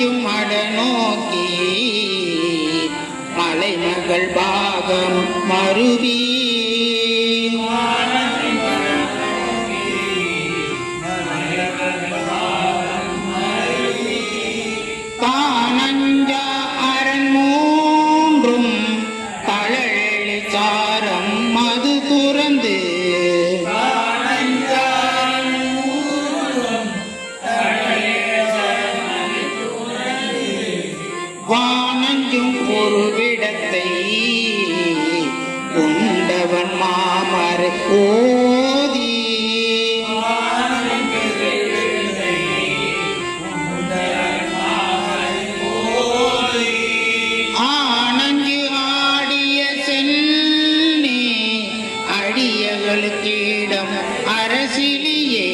வானஞ்சும் அடநோக்கி மலைமகள் பாகம் மருவி வானஞ்சும் பொருளிடத்தை கொண்டவன் மாமர் ஓதி ஆனஞ்சு ஆடிய செல்லே அடியகளுக்கு இடம் அரசிலேயே